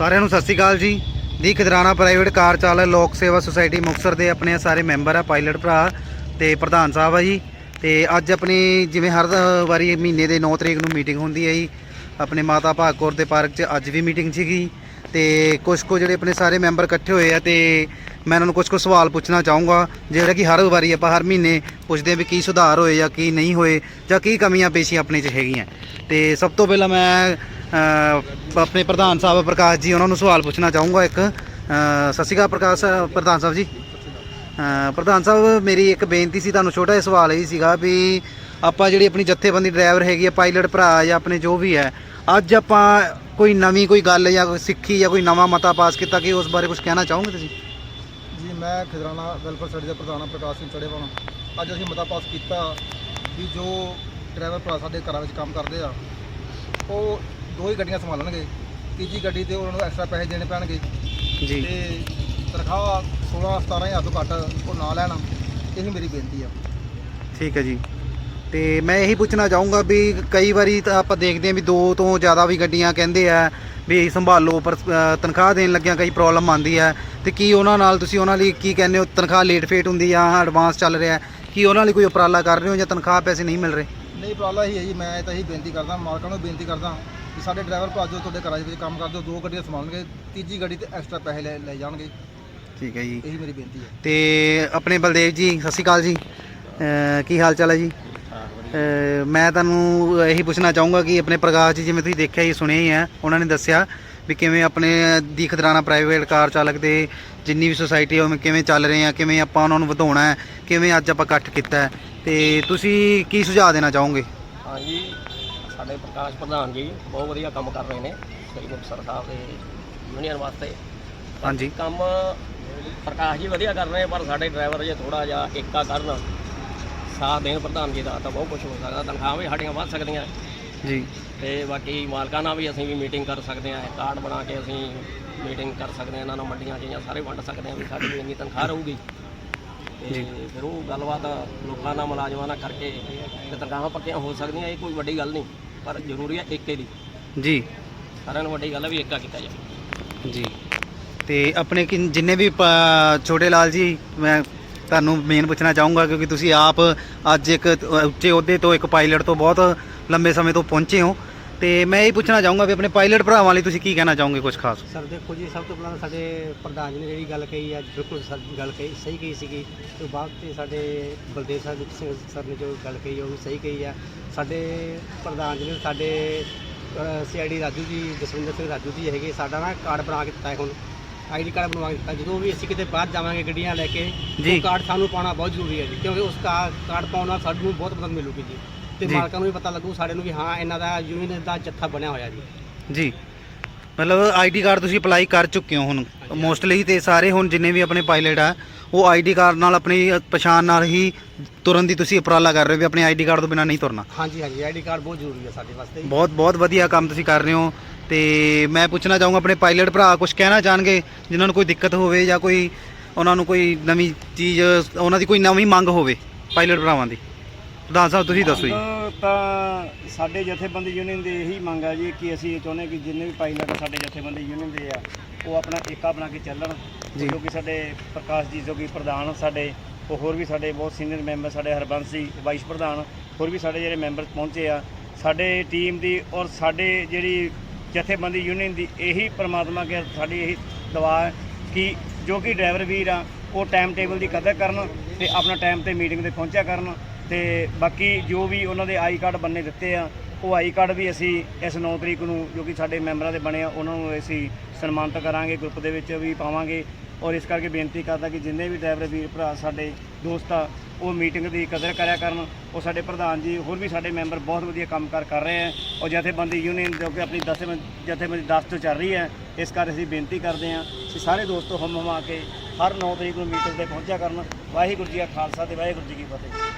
ਸਾਰਿਆਂ ਨੂੰ ਸਤਿ ਸ਼੍ਰੀ ਅਕਾਲ ਜੀ। ਦੀ ਖਦਰਾਣਾ ਪ੍ਰਾਈਵੇਟ ਕਾਰ ਚਾਲਕ ਲੋਕ ਸੇਵਾ ਸੁਸਾਇਟੀ ਮੁਕਤਸਰ ਦੇ ਆਪਣੇ ਸਾਰੇ ਮੈਂਬਰ ਆ ਪਾਇਲਟ ਭਰਾ ਤੇ ਪ੍ਰਧਾਨ ਸਾਹਿਬ ਆ ਜੀ। ਤੇ ਅੱਜ ਆਪਣੀ ਜਿਵੇਂ ਹਰ ਵਾਰੀ ਮਹੀਨੇ ਦੇ 9 ਤਰੀਕ ਨੂੰ ਮੀਟਿੰਗ ਹੁੰਦੀ ਹੈ ਜੀ। ਆਪਣੇ ਮਾਤਾ ਭਾਗਕੌਰ ਦੇ ਪਾਰਕ 'ਚ ਅੱਜ ਵੀ ਮੀਟਿੰਗ ਸੀਗੀ। ਤੇ ਕੁਝ ਕੁ ਜਿਹੜੇ ਆਪਣੇ ਸਾਰੇ ਮੈਂਬਰ ਇਕੱਠੇ ਹੋਏ ਆ ਤੇ ਮੈਂ ਉਹਨਾਂ ਨੂੰ ਕੁਝ ਕੁ ਸਵਾਲ ਪੁੱਛਣਾ ਚਾਹੂੰਗਾ, ਜਿਹੜਾ ਕਿ ਹਰ ਵਾਰੀ ਆਪਾਂ ਹਰ ਮਹੀਨੇ ਪੁੱਛਦੇ ਆ ਵੀ ਕੀ ਸੁਧਾਰ ਹੋਏ ਜਾਂ ਕੀ ਨਹੀਂ ਹੋਏ ਜਾਂ ਕੀ ਕਮੀਆਂ ਪੇਸ਼ੀ ਆਪਣੇ 'ਚ ਹੈਗੀਆਂ। ਤੇ ਸਭ ਤੋਂ ਪਹਿਲਾਂ ਮੈਂ ਆਪਣੇ ਪ੍ਰਧਾਨ ਸਾਹਿਬ ਪ੍ਰਕਾਸ਼ ਜੀ, ਉਹਨਾਂ ਨੂੰ ਸਵਾਲ ਪੁੱਛਣਾ ਚਾਹੂੰਗਾ ਇੱਕ। ਸਤਿ ਸ਼੍ਰੀ ਅਕਾਲ ਪ੍ਰਕਾਸ਼, ਪ੍ਰਧਾਨ ਸਾਹਿਬ ਜੀ। ਪ੍ਰਧਾਨ ਸਾਹਿਬ, ਮੇਰੀ ਇੱਕ ਬੇਨਤੀ ਸੀ ਤੁਹਾਨੂੰ, ਛੋਟਾ ਜਿਹਾ ਸਵਾਲ ਇਹ ਸੀਗਾ ਵੀ ਆਪਾਂ ਜਿਹੜੀ ਆਪਣੀ ਜਥੇਬੰਦੀ ਡਰਾਈਵਰ ਹੈਗੀ ਆ, ਪਾਇਲਟ ਭਰਾ ਜਾਂ ਆਪਣੇ ਜੋ ਵੀ ਹੈ, ਅੱਜ ਆਪਾਂ ਕੋਈ ਨਵੀਂ ਕੋਈ ਗੱਲ ਜਾਂ ਕੋਈ ਸਿੱਖੀ ਜਾਂ ਕੋਈ ਨਵਾਂ ਮਤਾ ਪਾਸ ਕੀਤਾ, ਕਿ ਉਸ ਬਾਰੇ ਕੁਝ ਕਹਿਣਾ ਚਾਹੋਗੇ ਤੁਸੀਂ? ਜੀ, ਮੈਂ ਖਿਦਰਾਣਾ ਵੈਲਫੇਅਰ ਸਟੇਟ ਦਾ ਪ੍ਰਧਾਨ ਹਾਂ, ਪ੍ਰਕਾਸ਼ ਸਿੰਘ ਚੜੇਵਾਲਾ ਅੱਜ ਅਸੀਂ ਮਤਾ ਪਾਸ ਕੀਤਾ ਵੀ ਜੋ ਡਰਾਈਵਰ ਭਰਾ ਸਾਡੇ ਘਰਾਂ ਵਿੱਚ ਕੰਮ ਕਰਦੇ ਆ, ਉਹ ਦੋ ਹੀ ਗੱਡੀਆਂ ਸੰਭਾਲਣਗੇ ਤੀਜੀ ਗੱਡੀ ਤੇ ਉਹਨਾਂ ਨੂੰ ਐਕਸਟਰਾ ਪੈਸੇ ਦੇਣੇ ਪੈਣਗੇ। ਜੀ। ਤੇ ਤਨਖਾਹ 16 17000 ਤੋਂ ਘੱਟ ਉਹ ਨਾ ਲੈਣ ਇਹੀ ਮੇਰੀ ਬੇਨਤੀ ਆ। ਠੀਕ ਹੈ ਜੀ। ਤੇ ਮੈਂ ਇਹੀ ਪੁੱਛਣਾ ਚਾਹੂੰਗਾ ਵੀ ਕਈ ਵਾਰੀ ਤਾਂ ਆਪਾਂ ਦੇਖਦੇ ਹਾਂ ਵੀ ਦੋ ਤੋਂ ਜ਼ਿਆਦਾ ਵੀ ਗੱਡੀਆਂ ਕਹਿੰਦੇ ਆ ਵੀ ਸੰਭਾਲੋ ਪਰ ਤਨਖਾਹ ਦੇਣ ਲੱਗਿਆਂ ਕਈ ਪ੍ਰੋਬਲਮ ਆਉਂਦੀ ਹੈ। ਤੇ ਕੀ ਉਹਨਾਂ ਨਾਲ ਤੁਸੀਂ ਉਹਨਾਂ ਲਈ ਕੀ ਕਹਿੰਦੇ ਹੋ? ਤਨਖਾਹ ਲੇਟ ਫੇਟ ਹੁੰਦੀ ਆ ਐਡਵਾਂਸ ਚੱਲ ਰਿਹਾ? ਕੀ ਉਹਨਾਂ ਲਈ ਕੋਈ ਉਪਰਾਲਾ ਕਰ ਰਹੇ ਹੋ ਜਾਂ ਤਨਖਾਹ ਪੈਸੇ ਨਹੀਂ ਮਿਲ ਰਹੇ? ਨਹੀਂ ਉਪਰਾਲਾ ਹੀ ਹੈ ਜੀ ਮੈਂ ਤਾਂ ਇਹੀ ਬੇਨਤੀ ਕਰਦਾ ਮਾਲਕਾਂ ਨੂੰ ਬੇਨਤੀ ਕਰਦਾ। ਕਿ ਸਾਡੇ ਡਰਾਈਵਰ ਭਰਾ ਜੋ ਤੁਹਾਡੇ ਘਰਾਂ ਦੇ ਵਿੱਚ ਕੰਮ ਕਰਦੇ ਹੋ ਦੋ ਗੱਡੀਆਂ ਸੰਭਾਲਣਗੇ ਤੀਜੀ ਗੱਡੀ ਤੇ ਐਕਸਟਰਾ ਪੈਸੇ ਲੈ ਲੈ ਜਾਣਗੇ। ਠੀਕ ਹੈ ਜੀ। ਇਹੀ ਮੇਰੀ ਬੇਨਤੀ ਹੈ। ਤੇ ਆਪਣੇ ਬਲਦੇਵ ਜੀ ਸਤਿ ਸ਼੍ਰੀ ਅਕਾਲ ਜੀ। ਕੀ ਹਾਲ ਚਾਲ ਹੈ ਜੀ? ਮੈਂ ਤੁਹਾਨੂੰ ਇਹੀ ਪੁੱਛਣਾ ਚਾਹੂੰਗਾ ਕਿ ਆਪਣੇ ਪ੍ਰਕਾਸ਼ ਜੀ ਜਿਵੇਂ ਤੁਸੀਂ ਦੇਖਿਆ ਹੀ ਸੁਣਿਆ ਹੀ ਹੈ ਉਹਨਾਂ ਨੇ ਦੱਸਿਆ ਵੀ ਕਿਵੇਂ ਆਪਣੇ ਦੀ ਖਦਰਾਣਾ ਪ੍ਰਾਈਵੇਟ ਕਾਰ ਚਾਲਕ ਦੇ ਜਿੰਨੀ ਵੀ ਸੁਸਾਇਟੀ ਹੈ ਉਵੇਂ ਕਿਵੇਂ ਚੱਲ ਰਹੇ ਆ ਕਿਵੇਂ ਆਪਾਂ ਉਹਨਾਂ ਨੂੰ ਵਧਾਉਣਾ ਹੈ ਕਿਵੇਂ ਅੱਜ ਆਪਾਂ ਇਕੱਠ ਕੀਤਾ ਹੈ। ਤੇ ਤੁਸੀਂ ਕੀ ਸੁਝਾਅ ਦੇਣਾ ਚਾਹੋਗੇ? ਹਾਂਜੀ ਸਾਡੇ ਪ੍ਰਕਾਸ਼ ਪ੍ਰਧਾਨ ਜੀ ਬਹੁਤ ਵਧੀਆ ਕੰਮ ਕਰ ਰਹੇ ਨੇ ਸ੍ਰੀ ਮੁਕਤਸਰ ਸਾਹਿਬ ਦੇ ਯੂਨੀਅਨ ਵਾਸਤੇ। ਹਾਂਜੀ। ਕੰਮ ਪ੍ਰਕਾਸ਼ ਜੀ ਵਧੀਆ ਕਰ ਰਹੇ ਪਰ ਸਾਡੇ ਡਰਾਈਵਰ ਜੇ ਥੋੜਾ ਜਿਹਾ ਏਕਾ ਕਰਨ ਸਾਥ ਦੇਣ ਪ੍ਰਧਾਨ ਜੀ ਦਾ ਤਾਂ ਬਹੁਤ ਕੁਝ ਹੋ ਸਕਦਾ ਤਨਖਾਹਾਂ ਵੀ ਸਾਡੀਆਂ ਵੱਧ ਸਕਦੀਆਂ। ਜੀ। ਤੇ ਬਾਕੀ ਮਾਲਕਾਂ ਨਾਲ ਵੀ ਅਸੀਂ ਵੀ ਮੀਟਿੰਗ ਕਰ ਸਕਦੇ ਹਾਂ ਕਾਰਡ ਬਣਾ ਕੇ ਅਸੀਂ ਮੀਟਿੰਗ ਕਰ ਸਕਦੇ ਹਾਂ ਇਹਨਾਂ ਨੂੰ ਮੰਡੀਆਂ 'ਚ ਜਾਂ ਸਾਰੇ ਵੰਡ ਸਕਦੇ ਹਾਂ ਵੀ ਸਾਡੀ ਇੰਨੀ ਤਨਖਾਹ ਰਹੂਗੀ। ਤੇ ਜੀ। ਫਿਰ ਉਹ ਗੱਲਬਾਤ ਲੋਕਾਂ ਨਾਲ ਮੁਲਾਜ਼ਮਾਂ ਨਾਲ ਕਰਕੇ ਤੇ ਤਨਖਾਹਾਂ ਪੱਕੀਆਂ ਹੋ ਸਕਦੀਆਂ ਇਹ ਕੋਈ ਵੱਡੀ ਗੱਲ ਨਹੀਂ। ਪਰ ਜ਼ਰੂਰੀ ਹੈ ਏਕੇ ਦੀ ਜੀ। ਸਾਰਿਆਂ ਨੂੰ ਵੱਡੀ ਗੱਲ ਹੈ ਵੀ ਏਕਾ ਕੀਤਾ ਜਾਵੇ। ਜੀ। ਤੇ ਆਪਣੇ ਕਿਨ- ਜਿੰਨੇ ਵੀ ਪ- ਛੋਟੇ ਲਾਲ ਜੀ ਮੈਂ ਤੁਹਾਨੂੰ ਮੇਨ ਪੁੱਛਣਾ ਚਾਹੂੰਗਾ ਕਿਉਂਕਿ ਤੁਸੀਂ ਆਪ ਅੱਜ ਇੱਕ ਉੱਚੇ ਅਹੁਦੇ ਤੋਂ ਇੱਕ ਪਾਇਲਟ ਤੋਂ ਬਹੁਤ ਲੰਬੇ ਸਮੇਂ ਤੋਂ ਪਹੁੰਚੇ ਹੋ। ਤੇ ਮੈਂ ਇਹ ਪੁੱਛਣਾ ਚਾਹੂੰਗਾ ਵੀ ਆਪਣੇ ਪਾਇਲਟ ਭਰਾਵਾਂ ਲਈ ਤੁਸੀਂ ਕੀ ਕਹਿਣਾ ਚਾਹੋਗੇ ਕੁਝ ਖਾਸ? ਸਰ ਦੇਖੋ ਜੀ ਸਭ ਤੋਂ ਪਹਿਲਾਂ ਸਾਡੇ ਪ੍ਰਧਾਨ ਜੀ ਨੇ ਜਿਹੜੀ ਗੱਲ ਕਹੀ ਅੱਜ ਬਿਲਕੁਲ ਸਹੀ ਗੱਲ ਕਹੀ ਸਹੀ ਕਹੀ ਸੀਗੀ। ਤੇ ਬਾਅਦ ਤੇ ਸਾਡੇ ਬਲਦੇਵ ਸਾਹਿਬ ਸਿੰਘ ਸਰ ਨੇ ਜੋ ਗੱਲ ਕਹੀ ਉਹ ਵੀ ਸਹੀ ਕਹੀ ਆ। ਸਾਡੇ ਪ੍ਰਧਾਨ ਜੀ ਨੇ ਸਾਡੇ ਸੀਆਈਡੀ ਰਾਜੂ ਜੀ ਜਸਵਿੰਦਰ ਸਿੰਘ ਰਾਜੂ ਜੀ ਹੈਗੇ ਸਾਡਾ ਨਾ ਕਾਰਡ ਬਣਾ ਕੇ ਦਿੱਤਾ ਹੈ ਹੁਣ ਆਈਡੀ ਕਾਰਡ ਬਣਵਾ ਕੇ ਦਿੱਤਾ। ਜਦੋਂ ਵੀ ਅਸੀਂ ਕਿਤੇ ਬਾਹਰ ਜਾਵਾਂਗੇ ਗੱਡੀਆਂ ਲੈ ਕੇ ਜੀ। ਉਹ ਕਾਰਡ ਸਾਨੂੰ ਪਾਉਣਾ ਬਹੁਤ ਜ਼ਰੂਰੀ ਹੈ ਜੀ ਕਿਉਂਕਿ ਉਸ ਕਾ- ਕਾਰਡ ਪਾਉਣ ਨਾਲ ਸਾਨੂੰ ਬਹੁਤ ਮਦਦ ਮਿਲੂਗੀ ਜੀ। ਤੇ ਜੀ। ਮਾਲਕਾਂ ਨੂੰ ਵੀ ਪਤਾ ਲੱਗੂ ਸਾਡੇ ਨੂੰ ਵੀ ਹਾਂ ਇਹਨਾਂ ਦਾ ਯੂਨੀਅਨ ਦਾ ਜੱਥਾ ਬਣਿਆ ਹੋਇਆ ਜੀ। ਜੀ। ਮਤਲਬ ਆਈਡੀ ਕਾਰਡ ਤੁਸੀਂ ਅਪਲਾਈ ਕਰ ਚੁੱਕੇ ਹੋ ਹੁਣ। ਮੋਸਟਲੀ ਤੇ ਸਾਰੇ ਹੁਣ ਜਿੰਨੇ ਵੀ ਆਪਣੇ ਪਾਇਲਟ ਆ ਉਹ ਆਈਡੀ ਕਾਰਡ ਨਾਲ ਆਪਣੀ ਪਛਾਣ ਨਾਲ ਹੀ ਤੁਰਨ ਦੀ ਤੁਸੀਂ ਉਪਰਾਲਾ ਕਰ ਰਹੇ ਹੋ ਵੀ ਆਪਣੇ ਆਈਡੀ ਕਾਰਡ ਤੋਂ ਬਿਨਾਂ ਨਹੀਂ ਤੁਰਨਾ। ਹਾਂਜੀ ਹਾਂਜੀ ਆਈਡੀ ਕਾਰਡ ਬਹੁਤ ਜ਼ਰੂਰੀ ਹੈ ਸਾਡੇ ਵਾਸਤੇ ਬਹੁਤ ਬਹੁਤ ਵਧੀਆ ਕੰਮ ਤੁਸੀਂ ਕਰ ਰਹੇ ਹੋ ਤੇ ਮੈਂ ਪੁੱਛਣਾ ਚਾਹੂੰਗਾ ਆਪਣੇ ਪਾਇਲਟ ਭਰਾ ਕੁਝ ਕਹਿਣਾ ਚਾਹਣਗੇ ਜਿਨ੍ਹਾਂ ਨੂੰ ਕੋਈ ਦਿੱਕਤ ਹੋਵੇ ਜਾਂ ਕੋਈ ਉਹਨਾਂ ਨੂੰ ਕੋਈ ਨਵੀਂ ਚੀਜ਼ ਉਹਨਾਂ ਦੀ ਕੋਈ ਨਵੀਂ ਮੰਗ ਹੋਵੇ ਪਾਇਲਟ ਭਰਾਵਾਂ ਦੀ? ਪ੍ਰਧਾਨ ਸਾਹਿਬ ਤੁਸੀਂ ਦੱਸੋ ਜੀ। ਮੰਗ ਤਾਂ ਸਾਡੇ ਜਥੇਬੰਦੀ ਯੂਨੀਅਨ ਦੇ ਇਹੀ ਮੰਗ ਆ ਜੀ ਕਿ ਅਸੀਂ ਇਹ ਚਾਹੁੰਦੇ ਕਿ ਜਿੰਨੇ ਵੀ ਪਾਇਲਟ ਸਾਡੇ ਜਥੇਬੰਦੀ ਯੂਨੀਅਨ ਦੇ ਆ ਉਹ ਆਪਣਾ ਏਕਾ ਬਣਾ ਕੇ ਚੱਲਣ। ਜੀ। ਜੋ ਕਿ ਸਾਡੇ ਪ੍ਰਕਾਸ਼ ਜੀ ਜੋ ਕਿ ਪ੍ਰਧਾਨ ਸਾਡੇ ਉਹ ਹੋਰ ਵੀ ਸਾਡੇ ਬਹੁਤ ਸੀਨੀਅਰ ਮੈਂਬਰ ਸਾਡੇ ਹਰਬੰਸ ਜੀ ਵਾਈਸ ਪ੍ਰਧਾਨ ਹੋਰ ਵੀ ਸਾਡੇ ਜਿਹੜੇ ਮੈਂਬਰ ਪਹੁੰਚੇ ਆ ਸਾਡੇ ਟੀਮ ਦੀ ਔਰ ਸਾਡੇ ਜਿਹੜੀ ਜਥੇਬੰਦੀ ਯੂਨੀਅਨ ਦੀ ਇਹੀ ਪ੍ਰਮਾਤਮਾ ਕੇ ਸਾਡੀ ਇਹੀ ਦੁਆ ਹੈ ਕਿ ਜੋ ਕਿ ਡਰਾਈਵਰ ਵੀਰ ਆ ਉਹ ਟਾਈਮ ਟੇਬਲ ਦੀ ਕਦਰ ਕਰਨ ਤੇ ਆਪਣਾ ਟਾਈਮ ਤੇ ਮੀਟਿੰਗ ਤੇ ਪਹੁੰਚਿਆ ਕਰਨ। ਤੇ ਬਾਕੀ ਜੋ ਵੀ ਉਹਨਾਂ ਦੇ ਆਈ ਕਾਰਡ ਬੰਨੇ ਦਿੱਤੇ ਆ, ਉਹ ਆਈ ਕਾਰਡ ਵੀ ਅਸੀਂ ਇਸ 9 ਤਰੀਕ ਨੂੰ ਜੋ ਕਿ ਸਾਡੇ ਮੈਂਬਰਾਂ ਦੇ ਬਣੇ ਆ, ਉਹਨਾਂ ਨੂੰ ਅਸੀਂ ਸਨਮਾਨਿਤ ਕਰਾਂਗੇ ਗਰੁੱਪ ਦੇ ਵਿੱਚ ਵੀ ਪਾਵਾਂਗੇ ਔਰ ਇਸ ਕਰਕੇ ਬੇਨਤੀ ਕਰਦਾ ਕਿ ਜਿੰਨੇ ਵੀ ਡਰਾਈਵਰ ਵੀਰ ਭਰਾ ਸਾਡੇ ਦੋਸਤ ਆ, ਉਹ ਮੀਟਿੰਗ ਦੀ ਕਦਰ ਕਰਿਆ ਕਰਨ। ਉਹ ਸਾਡੇ ਪ੍ਰਧਾਨ ਜੀ, ਹੋਰ ਵੀ ਸਾਡੇ ਮੈਂਬਰ ਬਹੁਤ ਵਧੀਆ ਕੰਮਕਾਰ ਕਰ ਰਹੇ ਆ ਔਰ ਜਥੇਬੰਦੀ ਯੂਨੀਅਨ ਜੋ ਕਿ ਆਪਣੀ ਦਸਵੰਦ ਜਥੇਬੰਦੀ 10 ਤੋਂ ਚੱਲ ਰਹੀ ਹੈ, ਇਸ ਕਰਕੇ ਅਸੀਂ ਬੇਨਤੀ ਕਰਦੇ ਹਾਂ ਕਿ ਸਾਰੇ ਦੋਸਤੋ ਹਮ ਹਮਾ ਕੇ ਹਰ 9 ਤਰੀਕ ਨੂੰ ਮੀਟਿੰਗ ਤੇ ਪਹੁੰਚਿਆ ਕਰਨ। ਵਾਹਿਗੁਰੂ ਜੀ ਕਾ ਖਾਲਸਾ ਤੇ ਵਾਹਿਗੁਰੂ ਜੀ ਕੀ ਫਤਿਹ।